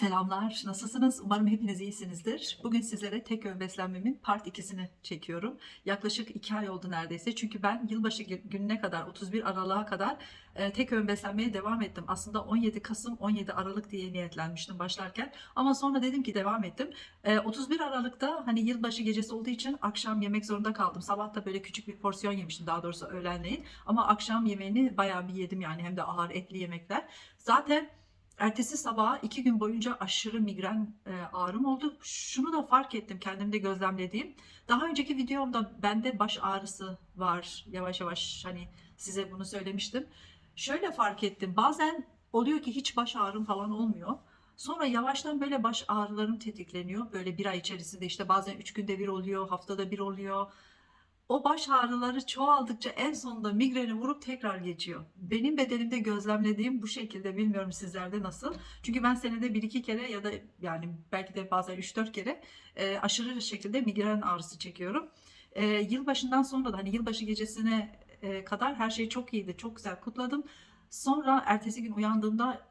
Selamlar, nasılsınız? Umarım hepiniz iyisinizdir. Bugün sizlere tek öğün beslenmemin part 2'sini çekiyorum. Yaklaşık 2 ay oldu neredeyse. Çünkü ben yılbaşı gü- gününe kadar, 31 Aralık'a kadar e, tek öğün beslenmeye devam ettim. Aslında 17 Kasım, 17 Aralık diye niyetlenmiştim başlarken. Ama sonra dedim ki devam ettim. E, 31 Aralık'ta hani yılbaşı gecesi olduğu için akşam yemek zorunda kaldım. Sabah da böyle küçük bir porsiyon yemiştim daha doğrusu öğlenleyin. Ama akşam yemeğini bayağı bir yedim yani hem de ağır etli yemekler. Zaten Ertesi sabaha iki gün boyunca aşırı migren e, ağrım oldu. Şunu da fark ettim kendimde gözlemlediğim. Daha önceki videomda bende baş ağrısı var. Yavaş yavaş hani size bunu söylemiştim. Şöyle fark ettim. Bazen oluyor ki hiç baş ağrım falan olmuyor. Sonra yavaştan böyle baş ağrılarım tetikleniyor. Böyle bir ay içerisinde işte bazen üç günde bir oluyor, haftada bir oluyor. O baş ağrıları çoğaldıkça en sonunda migreni vurup tekrar geçiyor. Benim bedenimde gözlemlediğim bu şekilde bilmiyorum sizlerde nasıl. Çünkü ben senede bir iki kere ya da yani belki de bazen 3-4 kere e, aşırı şekilde migren ağrısı çekiyorum. E, yılbaşından sonra da hani yılbaşı gecesine e, kadar her şey çok iyiydi. Çok güzel kutladım. Sonra ertesi gün uyandığımda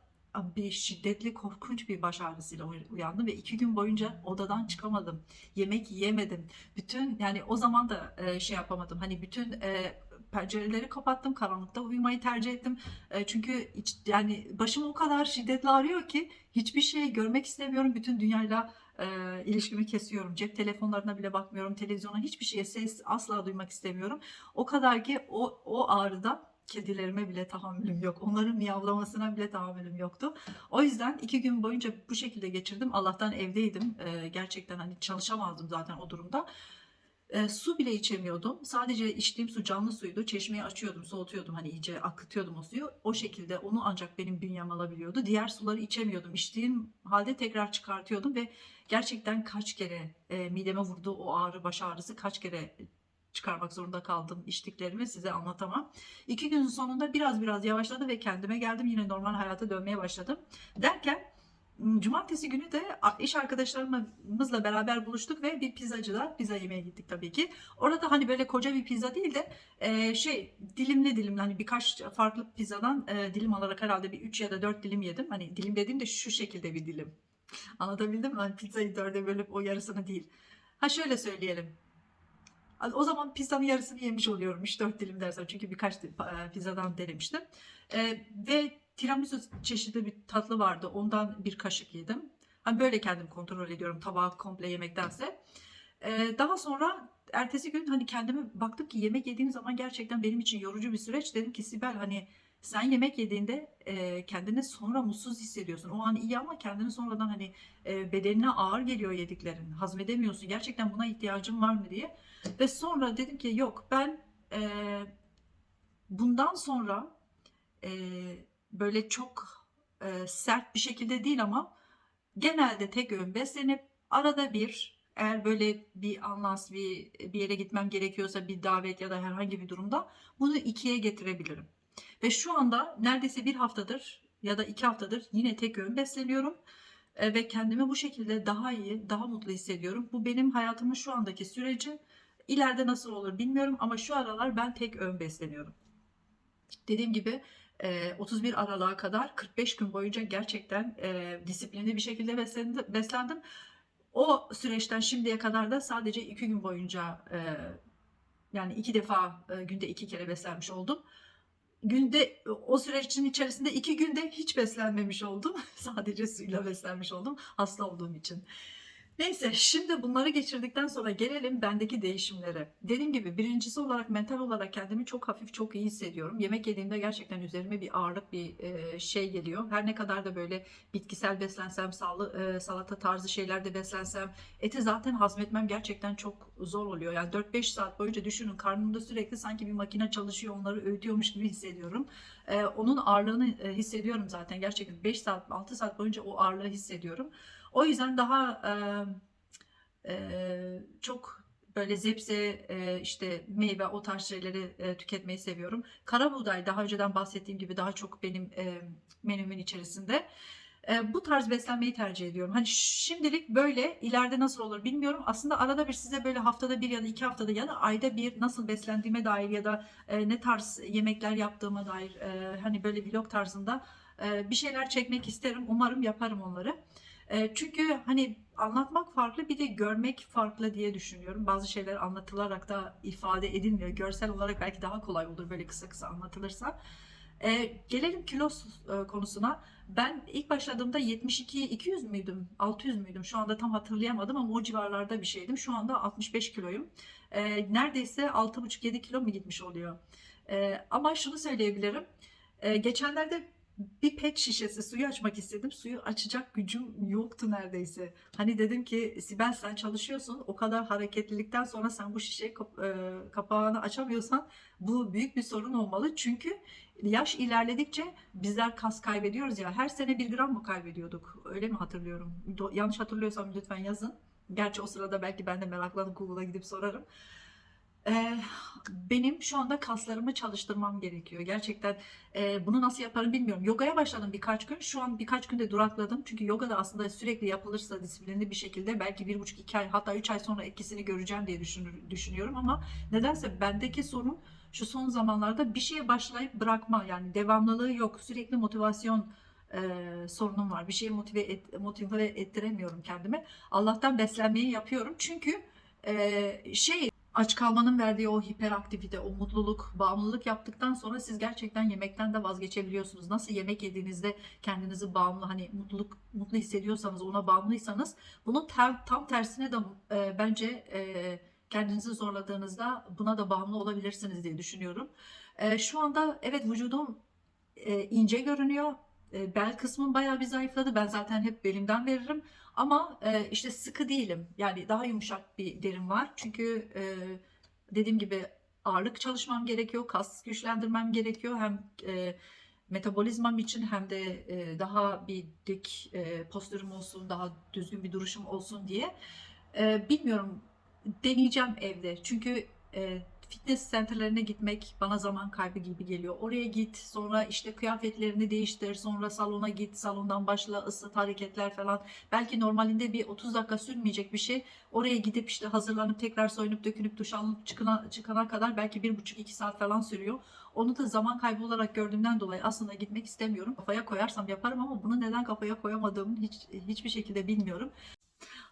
bir şiddetli korkunç bir baş ağrısıyla uy- uyandım ve iki gün boyunca odadan çıkamadım. Yemek yiyemedim. Bütün yani o zaman da e, şey yapamadım. Hani bütün e, pencereleri kapattım. Karanlıkta uyumayı tercih ettim. E, çünkü iç- yani başım o kadar şiddetli ağrıyor ki hiçbir şey görmek istemiyorum. Bütün dünyayla e, ilişkimi kesiyorum. Cep telefonlarına bile bakmıyorum. Televizyona hiçbir şeye ses asla duymak istemiyorum. O kadar ki o, o ağrıda kedilerime bile tahammülüm yok. Onların miyavlamasına bile tahammülüm yoktu. O yüzden iki gün boyunca bu şekilde geçirdim. Allah'tan evdeydim. Ee, gerçekten hani çalışamazdım zaten o durumda. Ee, su bile içemiyordum. Sadece içtiğim su canlı suydu. Çeşmeyi açıyordum, soğutuyordum. Hani iyice akıtıyordum o suyu. O şekilde onu ancak benim bünyem alabiliyordu. Diğer suları içemiyordum. İçtiğim halde tekrar çıkartıyordum ve gerçekten kaç kere e, mideme vurdu o ağrı, baş ağrısı kaç kere çıkarmak zorunda kaldım içtiklerimi size anlatamam. İki günün sonunda biraz biraz yavaşladı ve kendime geldim. Yine normal hayata dönmeye başladım. Derken m, cumartesi günü de iş arkadaşlarımızla beraber buluştuk ve bir pizzacıda pizza yemeye gittik tabii ki. Orada hani böyle koca bir pizza değil de şey dilimli dilimli hani birkaç farklı pizzadan dilim alarak herhalde bir 3 ya da 4 dilim yedim. Hani dilim dediğim de şu şekilde bir dilim. Anlatabildim mi? Hani pizzayı dörde bölüp o yarısını değil. Ha şöyle söyleyelim. O zaman pizzanın yarısını yemiş oluyorum 3-4 dilim dersem çünkü birkaç e, pizzadan denemiştim. E, ve tiramisu çeşidi bir tatlı vardı ondan bir kaşık yedim. Hani böyle kendim kontrol ediyorum tabağı komple yemektense. E, daha sonra ertesi gün hani kendime baktım ki yemek yediğim zaman gerçekten benim için yorucu bir süreç. Dedim ki Sibel hani sen yemek yediğinde e, kendini sonra mutsuz hissediyorsun. O an iyi ama kendini sonradan hani e, bedenine ağır geliyor yediklerin. Hazmedemiyorsun. Gerçekten buna ihtiyacın var mı diye. Ve sonra dedim ki yok ben e, bundan sonra e, böyle çok e, sert bir şekilde değil ama genelde tek öğün beslenip arada bir eğer böyle bir anlas bir, bir yere gitmem gerekiyorsa bir davet ya da herhangi bir durumda bunu ikiye getirebilirim. Ve şu anda neredeyse bir haftadır ya da iki haftadır yine tek öğün besleniyorum. E, ve kendimi bu şekilde daha iyi, daha mutlu hissediyorum. Bu benim hayatımın şu andaki süreci. İleride nasıl olur bilmiyorum ama şu aralar ben tek öğün besleniyorum. Dediğim gibi e, 31 Aralık'a kadar 45 gün boyunca gerçekten e, disiplinli bir şekilde beslendim. O süreçten şimdiye kadar da sadece 2 gün boyunca e, yani iki defa e, günde iki kere beslenmiş oldum. Günde o sürecin içerisinde iki günde hiç beslenmemiş oldum. Sadece suyla beslenmiş oldum hasta olduğum için. Neyse şimdi bunları geçirdikten sonra gelelim bendeki değişimlere. Dediğim gibi birincisi olarak mental olarak kendimi çok hafif çok iyi hissediyorum. Yemek yediğimde gerçekten üzerime bir ağırlık bir e, şey geliyor. Her ne kadar da böyle bitkisel beslensem, e, salata tarzı şeylerde beslensem eti zaten hazmetmem gerçekten çok zor oluyor. Yani 4-5 saat boyunca düşünün karnımda sürekli sanki bir makine çalışıyor onları öğütüyormuş gibi hissediyorum. E, onun ağırlığını hissediyorum zaten gerçekten 5 saat 6 saat boyunca o ağırlığı hissediyorum. O yüzden daha e, e, çok böyle zepse e, işte meyve o tarz şeyleri e, tüketmeyi seviyorum. Kara buğday daha önceden bahsettiğim gibi daha çok benim e, menümün içerisinde. E, bu tarz beslenmeyi tercih ediyorum. Hani şimdilik böyle ileride nasıl olur bilmiyorum. Aslında arada bir size böyle haftada bir ya da iki haftada ya da ayda bir nasıl beslendiğime dair ya da e, ne tarz yemekler yaptığıma dair e, hani böyle vlog tarzında e, bir şeyler çekmek isterim. Umarım yaparım onları. Çünkü hani anlatmak farklı bir de görmek farklı diye düşünüyorum. Bazı şeyler anlatılarak da ifade edilmiyor. Görsel olarak belki daha kolay olur böyle kısa kısa anlatılırsa. E, gelelim kilo konusuna. Ben ilk başladığımda 72 200 müydüm? 600 müydüm? Şu anda tam hatırlayamadım ama o civarlarda bir şeydim. Şu anda 65 kiloyum. E, neredeyse 6,5-7 kilo mu gitmiş oluyor? E, ama şunu söyleyebilirim. E, geçenlerde bir pet şişesi suyu açmak istedim. Suyu açacak gücüm yoktu neredeyse. Hani dedim ki Sibel sen çalışıyorsun. O kadar hareketlilikten sonra sen bu şişe kap- e, kapağını açamıyorsan bu büyük bir sorun olmalı. Çünkü yaş ilerledikçe bizler kas kaybediyoruz ya. Her sene bir gram mı kaybediyorduk? Öyle mi hatırlıyorum? Do- yanlış hatırlıyorsam lütfen yazın. Gerçi o sırada belki ben de meraklanıp Google'a gidip sorarım. Benim şu anda kaslarımı çalıştırmam gerekiyor. Gerçekten e, bunu nasıl yaparım bilmiyorum. Yogaya başladım birkaç gün. Şu an birkaç günde durakladım. Çünkü yoga da aslında sürekli yapılırsa disiplinli bir şekilde belki bir buçuk iki ay hatta üç ay sonra etkisini göreceğim diye düşünür, düşünüyorum. Ama nedense bendeki sorun şu son zamanlarda bir şeye başlayıp bırakma yani devamlılığı yok. Sürekli motivasyon e, sorunum var. Bir şeye motive, et, motive ettiremiyorum kendimi. Allah'tan beslenmeyi yapıyorum. Çünkü e, şey aç kalmanın verdiği o hiperaktivite, o mutluluk, bağımlılık yaptıktan sonra siz gerçekten yemekten de vazgeçebiliyorsunuz. Nasıl yemek yediğinizde kendinizi bağımlı, hani mutluluk mutlu hissediyorsanız, ona bağımlıysanız bunun ter- tam tersine de e, bence e, kendinizi zorladığınızda buna da bağımlı olabilirsiniz diye düşünüyorum. E, şu anda evet vücudum e, ince görünüyor. E, bel kısmım bayağı bir zayıfladı. Ben zaten hep belimden veririm. Ama e, işte sıkı değilim. Yani daha yumuşak bir derim var. Çünkü e, dediğim gibi ağırlık çalışmam gerekiyor. Kas güçlendirmem gerekiyor. Hem e, metabolizmam için hem de e, daha bir dik e, postürüm olsun, daha düzgün bir duruşum olsun diye. E, bilmiyorum deneyeceğim evde. Çünkü e, fitness centerlerine gitmek bana zaman kaybı gibi geliyor. Oraya git, sonra işte kıyafetlerini değiştir, sonra salona git, salondan başla ısıt hareketler falan. Belki normalinde bir 30 dakika sürmeyecek bir şey. Oraya gidip işte hazırlanıp tekrar soyunup dökünüp duş alıp çıkana, çıkana kadar belki bir buçuk iki saat falan sürüyor. Onu da zaman kaybı olarak gördüğümden dolayı aslında gitmek istemiyorum. Kafaya koyarsam yaparım ama bunu neden kafaya koyamadığımı hiç hiçbir şekilde bilmiyorum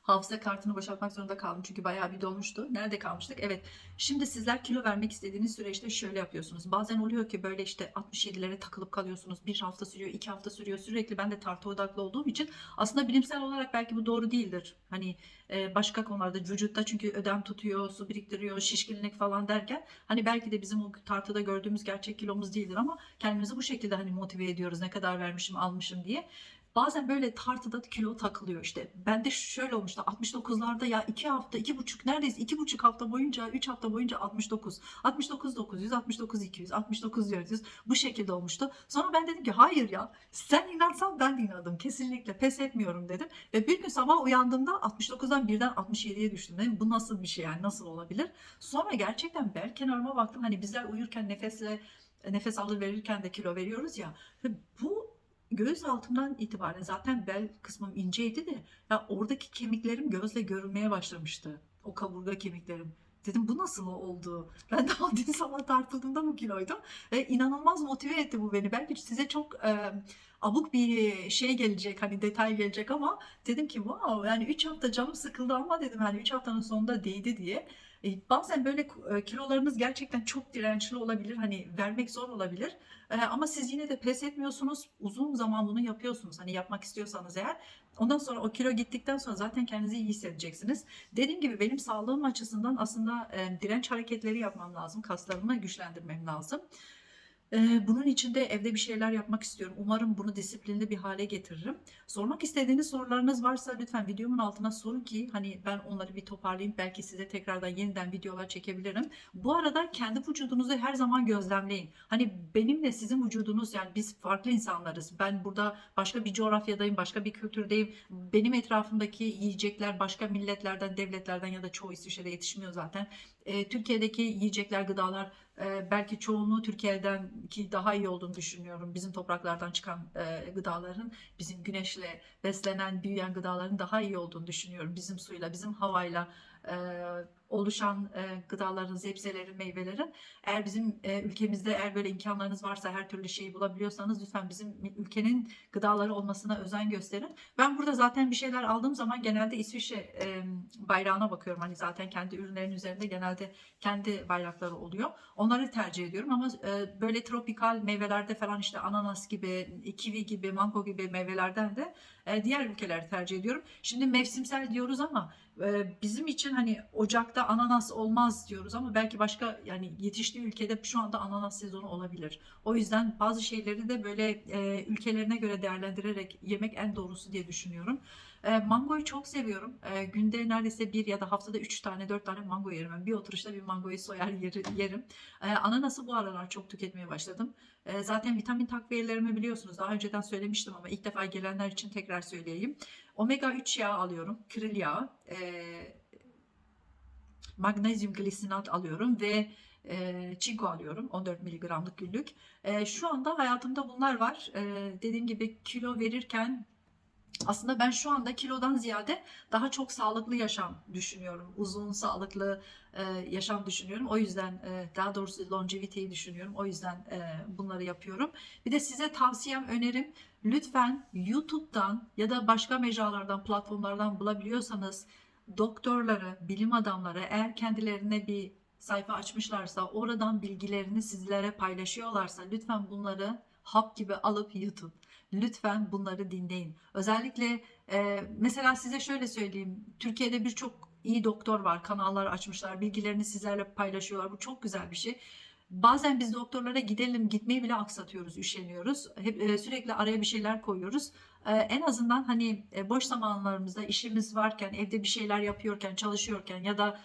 hafıza kartını boşaltmak zorunda kaldım çünkü bayağı bir dolmuştu. Nerede kalmıştık? Evet. Şimdi sizler kilo vermek istediğiniz süreçte şöyle yapıyorsunuz. Bazen oluyor ki böyle işte 67'lere takılıp kalıyorsunuz. Bir hafta sürüyor, iki hafta sürüyor. Sürekli ben de tartı odaklı olduğum için aslında bilimsel olarak belki bu doğru değildir. Hani e, başka konularda vücutta çünkü ödem tutuyor, su biriktiriyor, şişkinlik falan derken hani belki de bizim o tartıda gördüğümüz gerçek kilomuz değildir ama kendimizi bu şekilde hani motive ediyoruz ne kadar vermişim almışım diye. Bazen böyle tartıda kilo takılıyor işte. Ben de şöyle olmuştu 69'larda ya 2 hafta 2,5 neredeyse 2,5 hafta boyunca 3 hafta boyunca 69. 69 900, 69 200, 69 400 bu şekilde olmuştu. Sonra ben dedim ki hayır ya sen inansan ben de inandım. Kesinlikle pes etmiyorum dedim. Ve bir gün sabah uyandığımda 69'dan birden 67'ye düştüm. Dedim bu nasıl bir şey yani nasıl olabilir? Sonra gerçekten bel kenarıma baktım. Hani bizler uyurken nefesle nefes alır verirken de kilo veriyoruz ya. Bu göğüs altından itibaren zaten bel kısmım inceydi de ya oradaki kemiklerim gözle görünmeye başlamıştı. O kaburga kemiklerim. Dedim bu nasıl oldu? Ben daha dün sabah tartıldığımda bu kiloydum. Ve inanılmaz motive etti bu beni. Belki size çok e, abuk bir şey gelecek hani detay gelecek ama dedim ki wow yani 3 hafta canım sıkıldı ama dedim hani 3 haftanın sonunda değdi diye. E, bazen böyle e, kilolarınız gerçekten çok dirençli olabilir. Hani vermek zor olabilir. E, ama siz yine de pes etmiyorsunuz. Uzun zaman bunu yapıyorsunuz. Hani yapmak istiyorsanız eğer. Ondan sonra o kilo gittikten sonra zaten kendinizi iyi hissedeceksiniz. Dediğim gibi benim sağlığım açısından aslında direnç hareketleri yapmam lazım. Kaslarımı güçlendirmem lazım. Bunun için de evde bir şeyler yapmak istiyorum. Umarım bunu disiplinli bir hale getiririm. Sormak istediğiniz sorularınız varsa lütfen videomun altına sorun ki hani ben onları bir toparlayayım. Belki size tekrardan yeniden videolar çekebilirim. Bu arada kendi vücudunuzu her zaman gözlemleyin. Hani benimle sizin vücudunuz yani biz farklı insanlarız. Ben burada başka bir coğrafyadayım, başka bir kültürdeyim. Benim etrafımdaki yiyecekler başka milletlerden, devletlerden ya da çoğu İsviçre'de yetişmiyor zaten. Türkiye'deki yiyecekler, gıdalar e, belki çoğunluğu Türkiye'den ki daha iyi olduğunu düşünüyorum. Bizim topraklardan çıkan e, gıdaların, bizim güneşle beslenen, büyüyen gıdaların daha iyi olduğunu düşünüyorum. Bizim suyla, bizim havayla, e, oluşan e, gıdaların, sebzelerin, meyvelerin eğer bizim e, ülkemizde eğer böyle imkanlarınız varsa her türlü şeyi bulabiliyorsanız lütfen bizim ülkenin gıdaları olmasına özen gösterin. Ben burada zaten bir şeyler aldığım zaman genelde İsviçre e, bayrağına bakıyorum. Hani zaten kendi ürünlerin üzerinde genelde kendi bayrakları oluyor. Onları tercih ediyorum ama e, böyle tropikal meyvelerde falan işte ananas gibi, kivi gibi, mango gibi meyvelerden de e, diğer ülkeleri tercih ediyorum. Şimdi mevsimsel diyoruz ama e, bizim için hani Ocak'ta ananas olmaz diyoruz ama belki başka yani yetiştiği ülkede şu anda ananas sezonu olabilir. O yüzden bazı şeyleri de böyle e, ülkelerine göre değerlendirerek yemek en doğrusu diye düşünüyorum. E, mangoyu çok seviyorum. E, günde neredeyse bir ya da haftada üç tane dört tane mango yerim. Ben bir oturuşta bir mangoyu soyar yeri- yerim. E, ananası bu aralar çok tüketmeye başladım. E, zaten vitamin takviyelerimi biliyorsunuz. Daha önceden söylemiştim ama ilk defa gelenler için tekrar söyleyeyim. Omega 3 yağı alıyorum. Kril yağı. E, magnezyum glisinat alıyorum ve e, çinko alıyorum 14 miligramlık günlük. E, şu anda hayatımda bunlar var. E, dediğim gibi kilo verirken aslında ben şu anda kilodan ziyade daha çok sağlıklı yaşam düşünüyorum. Uzun, sağlıklı e, yaşam düşünüyorum. O yüzden e, daha doğrusu longevity'yi düşünüyorum. O yüzden e, bunları yapıyorum. Bir de size tavsiyem, önerim lütfen YouTube'dan ya da başka mecralardan, platformlardan bulabiliyorsanız doktorları, bilim adamları eğer kendilerine bir sayfa açmışlarsa, oradan bilgilerini sizlere paylaşıyorlarsa lütfen bunları hap gibi alıp yutun. Lütfen bunları dinleyin. Özellikle e, mesela size şöyle söyleyeyim. Türkiye'de birçok iyi doktor var. Kanallar açmışlar. Bilgilerini sizlerle paylaşıyorlar. Bu çok güzel bir şey. Bazen biz doktorlara gidelim, gitmeyi bile aksatıyoruz, üşeniyoruz. Hep e, sürekli araya bir şeyler koyuyoruz. E, en azından hani e, boş zamanlarımızda işimiz varken, evde bir şeyler yapıyorken, çalışıyorken ya da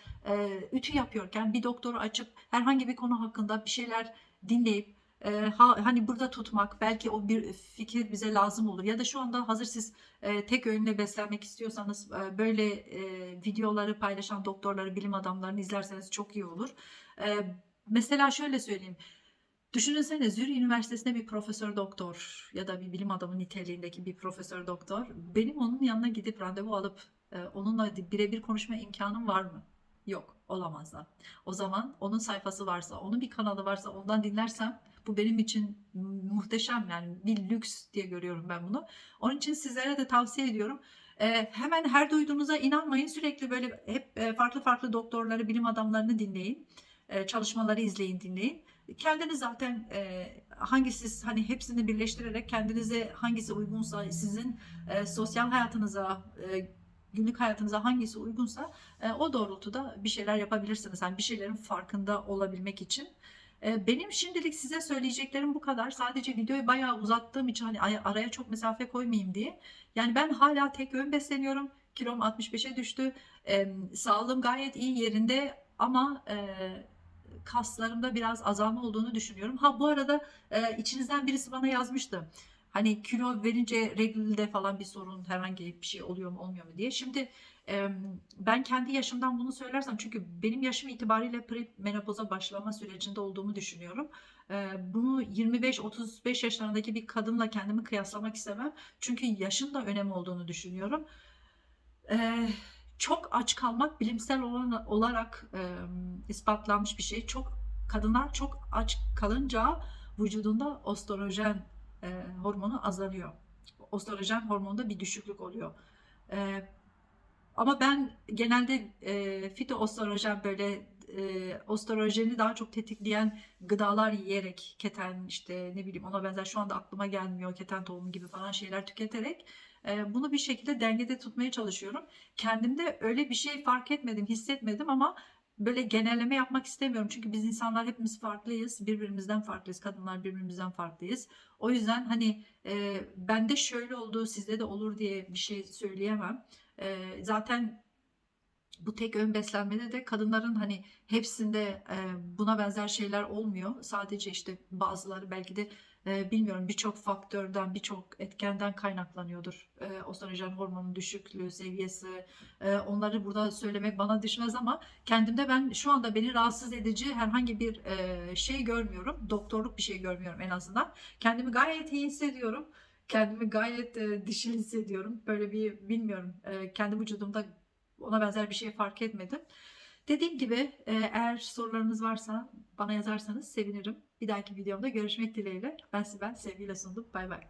ütü yapıyorken bir doktoru açıp herhangi bir konu hakkında bir şeyler dinleyip ha, hani burada tutmak belki o bir fikir bize lazım olur ya da şu anda hazır siz tek öğünle beslenmek istiyorsanız böyle videoları paylaşan doktorları bilim adamlarını izlerseniz çok iyi olur. E, mesela şöyle söyleyeyim. Düşünsene Zürich Üniversitesi'nde bir profesör doktor ya da bir bilim adamı niteliğindeki bir profesör doktor. Benim onun yanına gidip randevu alıp e, onunla birebir konuşma imkanım var mı? Yok, olamaz da. O zaman onun sayfası varsa, onun bir kanalı varsa ondan dinlersem bu benim için muhteşem yani bir lüks diye görüyorum ben bunu. Onun için sizlere de tavsiye ediyorum. Ee, hemen her duyduğunuza inanmayın. Sürekli böyle hep e, farklı farklı doktorları, bilim adamlarını dinleyin. Ee, çalışmaları izleyin, dinleyin. Kendiniz zaten e, hangisi hani hepsini birleştirerek kendinize hangisi uygunsa sizin e, sosyal hayatınıza, e, günlük hayatınıza hangisi uygunsa e, o doğrultuda bir şeyler yapabilirsiniz. Yani bir şeylerin farkında olabilmek için. E, benim şimdilik size söyleyeceklerim bu kadar. Sadece videoyu bayağı uzattığım için hani ay- araya çok mesafe koymayayım diye. Yani ben hala tek öğün besleniyorum. Kilom 65'e düştü. E, sağlığım gayet iyi yerinde ama e, kaslarımda biraz azalma olduğunu düşünüyorum. Ha bu arada e, içinizden birisi bana yazmıştı. Hani kilo verince regülde falan bir sorun herhangi bir şey oluyor mu olmuyor mu diye. Şimdi e, ben kendi yaşımdan bunu söylersem çünkü benim yaşım itibariyle premenopoza başlama sürecinde olduğumu düşünüyorum. E, bunu 25-35 yaşlarındaki bir kadınla kendimi kıyaslamak istemem. Çünkü yaşın da önemi olduğunu düşünüyorum. E, çok aç kalmak bilimsel olarak e, ispatlanmış bir şey. Çok kadınlar çok aç kalınca vücudunda östrojen e, hormonu azalıyor. Östrojen hormonunda bir düşüklük oluyor. E, ama ben genelde e, fitoöstrojen böyle e, östrojeni daha çok tetikleyen gıdalar yiyerek keten işte ne bileyim ona benzer şu anda aklıma gelmiyor keten tohumu gibi falan şeyler tüketerek bunu bir şekilde dengede tutmaya çalışıyorum. Kendimde öyle bir şey fark etmedim, hissetmedim ama böyle genelleme yapmak istemiyorum. Çünkü biz insanlar hepimiz farklıyız. Birbirimizden farklıyız. Kadınlar birbirimizden farklıyız. O yüzden hani e, bende şöyle oldu, sizde de olur diye bir şey söyleyemem. E, zaten bu tek öğün beslenmede de kadınların hani hepsinde e, buna benzer şeyler olmuyor. Sadece işte bazıları belki de e, bilmiyorum birçok faktörden, birçok etkenden kaynaklanıyordur. E, östrojen hormonun düşüklüğü seviyesi. E, onları burada söylemek bana düşmez ama kendimde ben şu anda beni rahatsız edici herhangi bir e, şey görmüyorum. Doktorluk bir şey görmüyorum en azından. Kendimi gayet iyi hissediyorum. Kendimi gayet e, dişil hissediyorum. Böyle bir bilmiyorum. E, kendi vücudumda ona benzer bir şey fark etmedim. Dediğim gibi e, eğer sorularınız varsa bana yazarsanız sevinirim. Bir dahaki videomda görüşmek dileğiyle. Ben Sibel, sevgiyle sundum. Bay bay.